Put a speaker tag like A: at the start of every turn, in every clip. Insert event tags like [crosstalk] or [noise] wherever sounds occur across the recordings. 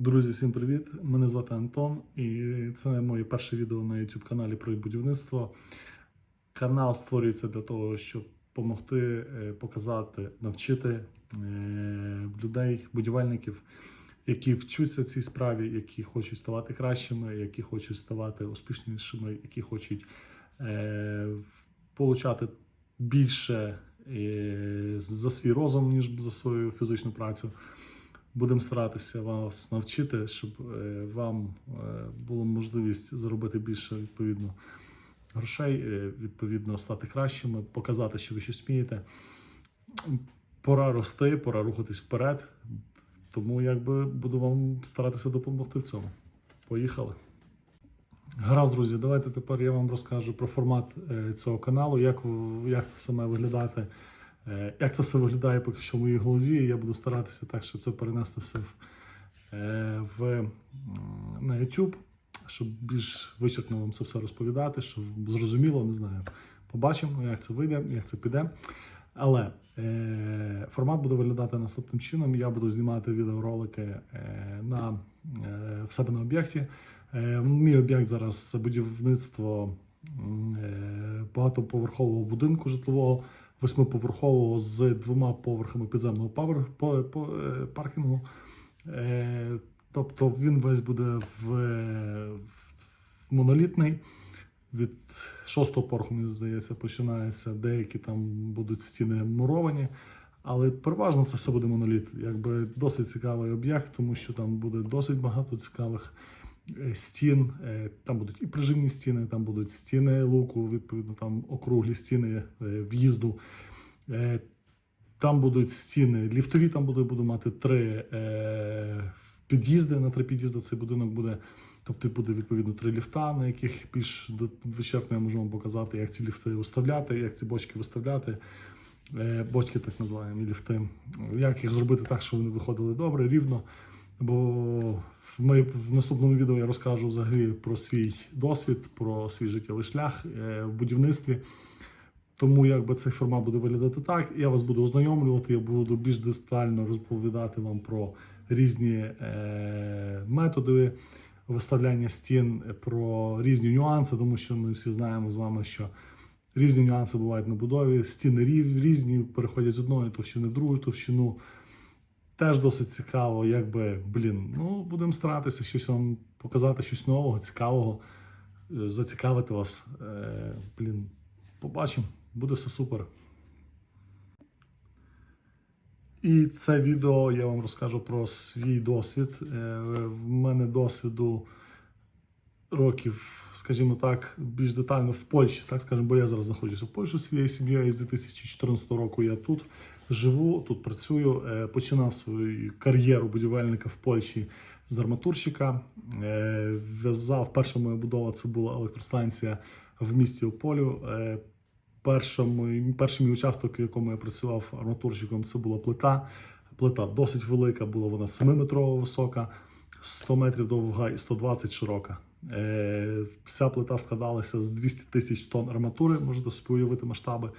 A: Друзі, всім привіт! Мене звати Антон, і це моє перше відео на YouTube каналі про будівництво. Канал створюється для того, щоб допомогти показати, навчити е, людей, будівельників, які вчуться цій справі, які хочуть ставати кращими, які хочуть ставати успішнішими, які хочуть е, получати більше е, за свій розум, ніж за свою фізичну працю. Будемо старатися вас навчити, щоб е, вам е, була можливість заробити більше відповідно грошей, е, відповідно стати кращими, показати, що ви щось вмієте. Пора рости, пора рухатись вперед. Тому якби буду вам старатися допомогти в цьому. Поїхали. Гаразд, друзі, давайте тепер я вам розкажу про формат цього каналу, як, як це має виглядати. Е, Як це все виглядає поки що в моїй голові, я буду старатися так, щоб це перенести все в, е, в, на YouTube, щоб більш вичерпно вам це все розповідати, щоб зрозуміло, не знаю. Побачимо, як це вийде, як це піде. Але е, формат буде виглядати наступним чином. Я буду знімати відеоролики е, на, е, в себе на об'єкті. Е, мій об'єкт зараз це будівництво е, багатоповерхового будинку житлового восьмиповерхового з двома поверхами підземного е, паркінгу. Е, тобто він весь буде в, в монолітний. Від шостого поверху, мені здається, починається. Деякі там будуть стіни муровані. Але переважно це все буде моноліт. Якби досить цікавий об'єкт, тому що там буде досить багато цікавих стін. Е, Там будуть і прижимні стіни, там будуть стіни луку, відповідно, там округлі стіни е, в'їзду. Е, Там будуть стіни ліфтові, там буде, буду мати три е, під'їзди. На три під'їзди цей будинок буде. Тобто буде відповідно три ліфта, на яких більш вичерпно я можу вам показати, як ці ліфти виставляти, як ці бочки виставляти. Е, Бочки так називаємо, ліфти. Як їх зробити так, щоб вони виходили добре, рівно. Бо в, наступному відео я розкажу взагалі про свій досвід, про свій життєвий шлях е, в будівництві. Тому якби цей формат буде виглядати так. Я вас буду ознайомлювати, я буду більш детально розповідати вам про різні е, методи виставляння стін, про різні нюанси, тому що ми всі знаємо з вами, що різні нюанси бувають на будові, стіни різні, переходять з одної товщини в другу товщину. Теж досить цікаво, якби, блін, ну будемо старатися щось вам показати, щось нового, цікавого, е, зацікавити вас. Е, блін, побачимо, буде все супер. І це відео я вам розкажу про свій досвід. Е, В мене досвіду років, скажімо так, більш детально в Польщі, так скажімо, бо я зараз знаходжуся в Польщі зі своєю сім'єю. З 2014 року я тут живу, тут працюю. Е, Починав свою кар'єру будівельника в Польщі з арматурщика. Е, В'язав перша моя будова це була електростанція в місті Ополю. Е, перший мій участок, в якому я працював арматурщиком, це була плита. Плита досить велика, була вона 7-метрова висока, 100 метрів довга і 120 широка. Е, вся плита складалася з 200 тисяч тонн арматури, можете собі уявити масштаби.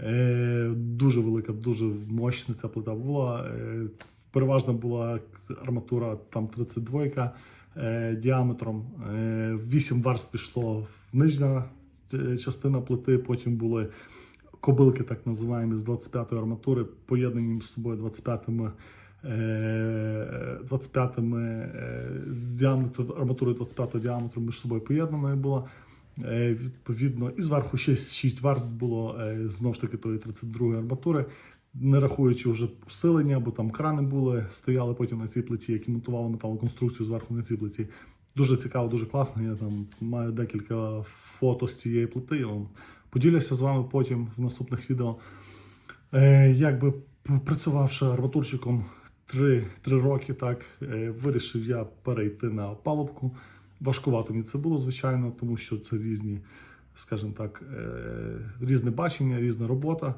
A: Е, дуже велика, дуже мощна ця плита була. Е, переважно була арматура там 32 е, діаметром. Е, 8 варст пішло в нижня частина плити, потім були кобилки, так називаємо, з 25-ї арматури, поєднані між собою 25-ми. е, 25-ми е, з діаметру арматури 25 діаметру між собою поєднаною була. Е, Відповідно, і зверху ще 6 варст було е, знову ж таки тої 32 арматури, не рахуючи вже посилення, бо там крани були, стояли потім на цій плиті, які монтували металоконструкцію зверху на цій плиті. Дуже цікаво, дуже класно. Я там маю декілька фото з цієї плити. Я вам поділюся з вами потім в наступних відео. Е, якби працювавши арматурщиком три, три роки, так вирішив я перейти на опалубку. Важкувато мені це було, звичайно, тому що це різні, скажімо так, е, різне бачення, різна робота,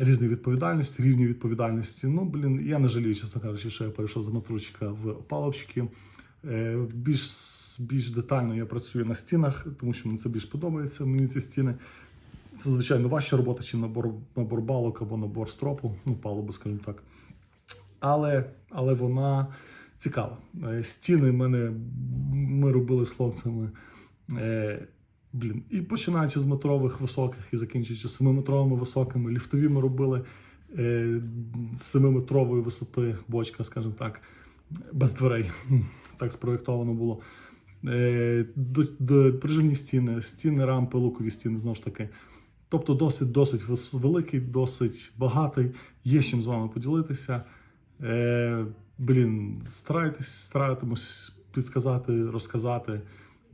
A: різні відповідальності, рівні відповідальності. Ну, блін, я не жалію, чесно кажучи, що я перейшов з арматурщика в опалубщики. Е, Більш, більш детально я працюю на стінах, тому що мені це більш подобається. Мені ці стіни. Це, звичайно, важча робота, ніж набор, набор балок або набор стропу, ну, палуби, скажімо так. Але, але вона цікаво. Е, Стіни мене ми робили з хлопцями. Е, блін, і починаючи з метрових високих і закінчуючи семиметровими високими, ліфтові ми робили е, семиметрової висоти бочка, скажімо так, без дверей. [laughs] Так спроєктовано було. До, до, прижимні стіни, стіни, рампи, лукові стіни, знову ж таки. Тобто досить досить великий, досить багатий. Є з чим з вами поділитися. Блін, старайтесь, старатимусь підсказати, розказати.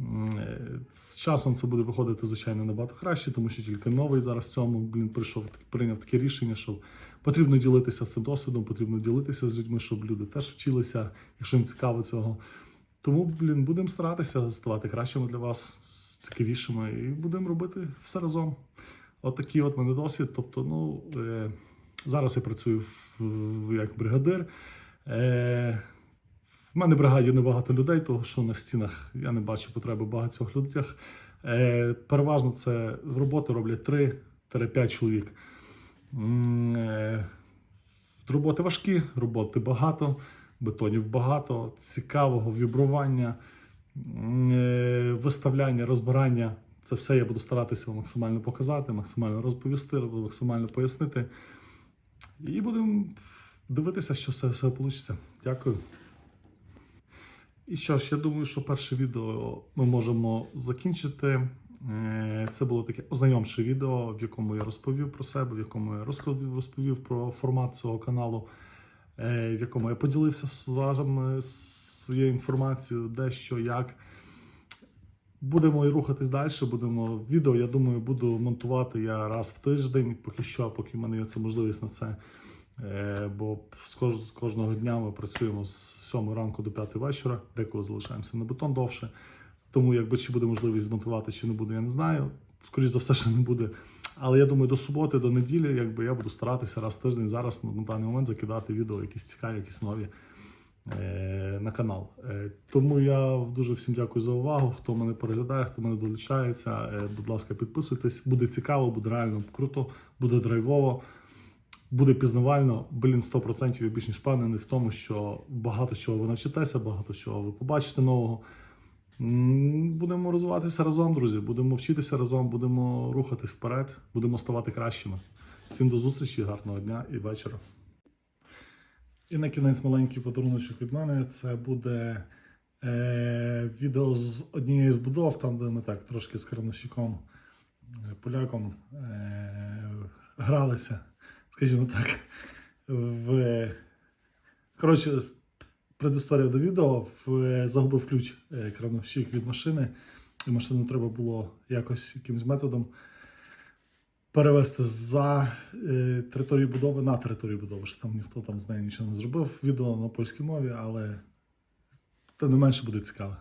A: Е, З часом це буде виходити, звичайно, набагато краще, тому що тільки новий зараз в цьому блін, прийшов прийняв таке рішення, що потрібно ділитися цим досвідом, потрібно ділитися з людьми, щоб люди теж вчилися, якщо їм цікаво цього. Тому, блін, будемо старатися ставати кращими для вас, цікавішими, і будемо робити все разом. От такий от мене досвід. Тобто, ну е, зараз я працюю в, в- як бригадир. Е, в мене в бригаді небагато людей, тому що на стінах я не бачу потреби багатьох людях. Е, переважно це роботи роблять 3-5 чоловік. Е, роботи важкі, роботи багато, бетонів багато, цікавого вібрування, виставляння, розбирання. Це все я буду старатися максимально показати, максимально розповісти, максимально пояснити. І будемо дивитися, що все, все вийде. Дякую. І що ж, я думаю, що перше відео ми можемо закінчити. Е, Це було таке ознайомче відео, в якому я розповів про себе, в якому я розповів, розповів про формат цього каналу, е, в якому я поділився з вами своєю інформацією, де що, як. Будемо і рухатись далі. Будемо відео. Я думаю, буду монтувати я раз в тиждень, поки що, поки в мене є це можливість на це. Бо з кожного дня ми працюємо з 7 ранку до 5 вечора, деколи залишаємося на бетон довше. Тому, якби чи буде можливість змонтувати, чи не буде, я не знаю. Скоріше за все, що не буде. Але я думаю, до суботи, до неділі, якби я буду старатися раз в тиждень зараз на даний момент закидати відео, якісь цікаві, якісь нові е, на канал. Е, Тому я дуже всім дякую за увагу. Хто мене переглядає, хто мене долучається. Е, Будь ласка, підписуйтесь. Буде цікаво, буде реально круто, буде драйвово. Буде пізнавально, блін, 100% я більш ніж впевнений в тому, що багато чого ви навчитеся, багато чого ви побачите нового. Будемо розвиватися разом, друзі. Будемо вчитися разом, будемо рухатись вперед, будемо ставати кращими. Всім до зустрічі, гарного дня і вечора. І на кінець маленький подаруночок від мене. Це буде е, відео з однієї з будов, там, де ми так трошки з Карнощиком, е, поляком е, гралися, скажімо так. В... Коротше, предісторія до відео в... загубив ключ е, крановщик від машини, і машину треба було якось якимось методом перевести за е, територію будови на територію будови. Що там ніхто там з нею нічого не зробив. Відео на польській мові, але тим не менше буде цікаве.